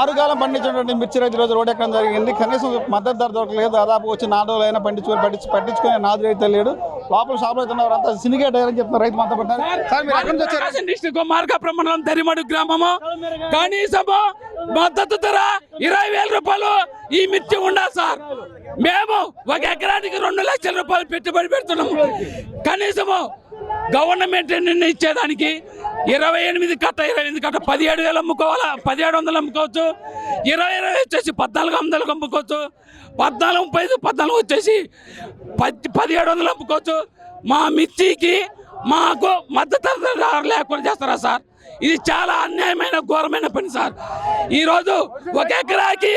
ఆరుగాలం పండించినటువంటి మిర్చి రైతు రోజు రోడ్ ఎక్కడం జరిగింది. కనీసం మద్దతు ధర దొరకలేదు. దాదాపు వచ్చి నాలుగు రోజులైనా పండించుకొని పట్టించు పట్టించుకునే నాదు రైతు లేడు. లోపల షాపులు అవుతున్నారు అంతా సినిగేట్ అయ్యారని చెప్తున్నారు రైతు మాతో పడ్డారు సార్ మీరు ఎక్కడి నుంచి వచ్చారు? గ్రామము. కనీసం మద్దతు ధర ఇరవై వేల రూపాయలు ఈ మిర్చి ఉండాలి సార్. మేము ఒక ఎకరానికి రెండు లక్షల రూపాయలు పెట్టుబడి పెడుతున్నాము. కనీసము గవర్నమెంట్ ఇచ్చేదానికి ఇరవై ఎనిమిది కట్ట ఇరవై ఎనిమిది కట్ట పదిహేడు వేలు అమ్ముకోవాలా? పదిహేడు వందలు అమ్ముకోవచ్చు. ఇరవై ఇరవై వచ్చేసి పద్నాలుగు వందలకు అమ్ముకోవచ్చు. పద్నాలుగు ముప్పై ఐదు పద్నాలుగు వచ్చేసి పది పదిహేడు వందలు అమ్ముకోవచ్చు. మా మిర్చికి మాకు మద్దతు లేకుండా చేస్తారా సార్? ఇది చాలా అన్యాయమైన ఘోరమైన పని సార్. ఈరోజు ఒక ఎకరాకి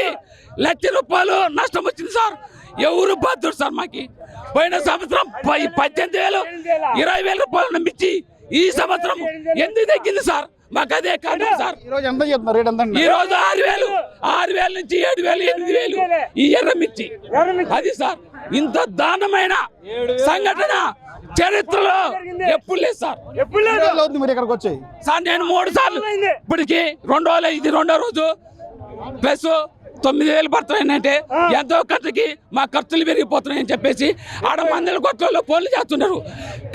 లక్ష రూపాయలు నష్టం వచ్చింది సార్. ఎవరు బాధ్యుడు సార్ మాకి? పోయిన సంవత్సరం పద్దెనిమిది వేలు ఇరవై వేల రూపాయలు మిర్చి ఈ సంవత్సరం ఎందుకు తగ్గింది సార్? మాకు అదే కారణం సార్. ఈ రోజు ఎంత చెప్తున్నారు రేట్ ఎంత ఈ రోజు ఆరు వేలు ఆరు వేల నుంచి ఏడు వేలు ఎనిమిది వేలు ఈ ఎర్ర మిర్చి అది సార్ ఇంత దారుణమైన సంఘటన చరిత్రలో ఎప్పుడు లేదు సార్. అవుతుంది మీరు ఇక్కడికి వచ్చి సార్ నేను మూడు సార్లు ఇప్పటికి రెండో ఇది రెండో రోజు. ప్లస్ తొమ్మిది వేలు పడుతున్నాయంటే ఎంతో ఖర్చుకి మా ఖర్చులు పెరిగిపోతున్నాయని చెప్పేసి ఆడ మందుల కొట్లలో ఫోన్లు చేస్తున్నారు.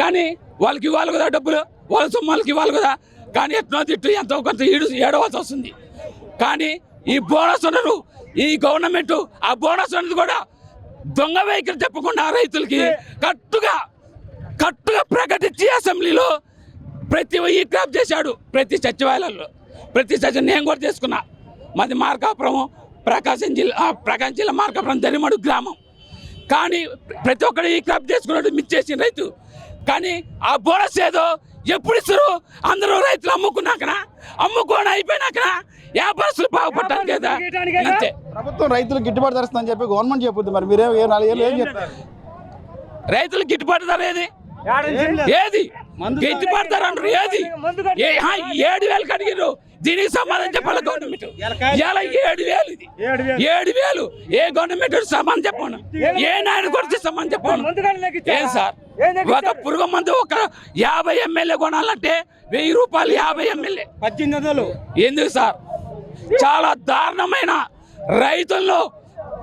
కానీ వాళ్ళకి ఇవ్వాలి కదా డబ్బులు వాళ్ళ సొమ్మాలకి ఇవ్వాలి కదా. కానీ ఎట్నో తిట్టు ఎంతో కొంత ఈడు ఏడవలసి వస్తుంది. కానీ ఈ బోనస్ ఉన్నారు. ఈ గవర్నమెంట్ ఆ బోనస్ ఉన్నది కూడా దొంగ వెహికల్ చెప్పకుండా రైతులకి కట్టుగా కట్టుగా ప్రకటించి అసెంబ్లీలో ప్రతి ఈ క్రాప్ చేశాడు. ప్రతి సచివాలయంలో. ప్రతి సచివ నేను కూడా చేసుకున్నా. మాది మార్కాపురం ప్రకాశం జిల్లా ఆ, ప్రకాశం జిల్లా మార్కాపురం దరిమడు గ్రామం. కానీ ప్రతి ఒక్కరు ఈ క్రాప్ చేసుకున్నాడు మిచ్చేసిన రైతు. కానీ ఆ బోనస్ ఏదో ఎప్పుడు ఇస్తారు? అందరూ రైతులు అమ్ముకున్నాకనా? అమ్ముకొని అయిపోయినాకనా? వ్యాపారస్తులు బాగుపడ్డారు కదా? అంతే. ప్రభుత్వం రైతులకు గిట్టుబాటు ధరిస్తుందని చెప్పి గవర్నమెంట్ చెప్పుద్ది మరి. మీరేం ఏ నాలుగు ఏళ్ళు ఏం చెప్తారు రైతులు గిట్టుబాటు ధర ఏది? ఏది? ధర అంటారు ఏది? ఏడు వేలు కడిగారు దీనికి సమాధానం చెప్పాలి గవర్నమెంట్ ఇలా ఏడు వేలు ఇది. ఏడు వేలు. ఏ గవర్నమెంట్ సమాధానం చెప్పాను ఏ నాయన కొడితే సమాధానం చెప్పాను ఏం సార్? ఒక పురుగు మందు ఒక యాభై ఎమ్మెల్యే కొనాలంటే వెయ్యి రూపాయలు యాభై ఎమ్మెల్యే. పద్దెనిమిది వందలు. ఎందుకు సార్? చాలా దారుణమైన రైతుల్లో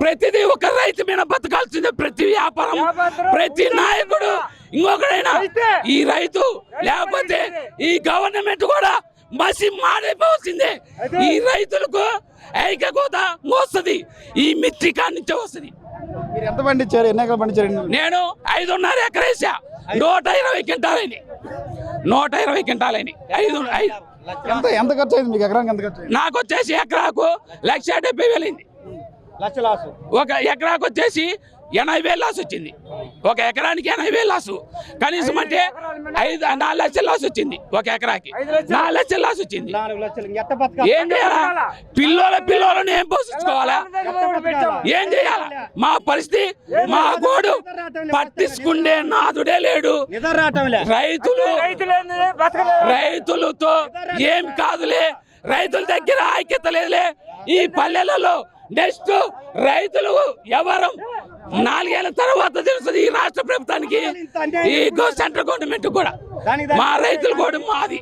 ప్రతిదీ ఒక రైతు మీద బతకాల్సిందే. ప్రతి వ్యాపారం ప్రతి నాయకుడు ఇంకొకడైనా ఈ రైతు లేకపోతే ఈ గవర్నమెంట్ కూడా మసి మాడిపోవాల్సిందే ఈ రైతులకు ఐక్యకోత వస్తుంది ఈ మిర్చి కాడి నుంచే వస్తుంది. మీరు ఎంత పండించారు? ఎన్ని ఎకరాలు పండించారు? నేను ఐదున్నర ఎకరేసా. నూట ఇరవై క్వింటాలని నూట ఇరవై క్వింటాలని ఐదు ఐదు ఎంత ఎంత ఖర్చు అయింది మీకు? ఎకరానికి ఎంత ఖర్చు నాకు వచ్చేసి ఎకరాకు లక్ష డెబ్బై వేలు అయింది. లక్ష లాసు. ఒక ఎకరాకు వచ్చేసి ఎనభై వేలు లాస్ వచ్చింది. ఒక ఎకరానికి ఎనభై వేలు లాసు. కనీసం అంటే ఐదు నాలుగు లక్షల లాస్ వచ్చింది ఒక ఎకరాకి. నాలుగు లక్షల లాస్ వచ్చింది. ఏం చేయాలా? పిల్లల పిల్లలను ఏం పోషించుకోవాలా? ఏం చేయాలా? మా పరిస్థితి మా గోడు పట్టించుకుండే నాదుడే లేడు. రైతులు రైతులతో ఏం కాదులే. రైతుల దగ్గర ఐక్యత లేదులే. ఈ పల్లెలలో నెక్స్ట్ రైతులు ఎవరు? నాలుగేళ్ళ తర్వాత తెలుస్తుంది ఈ రాష్ట్ర ప్రభుత్వానికి ఈ సెంట్రల్ గవర్నమెంట్ కూడా మా రైతులు కూడా మాది.